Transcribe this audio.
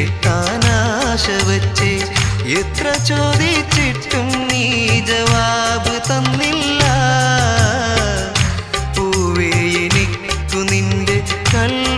കിട്ടാൻ ആശ വച്ചേ എത്ര ചോദിച്ചിട്ടും നീ ജവാബ് തന്നില്ല. പൂവേ എനിക്കു നിന്റെ കല്ല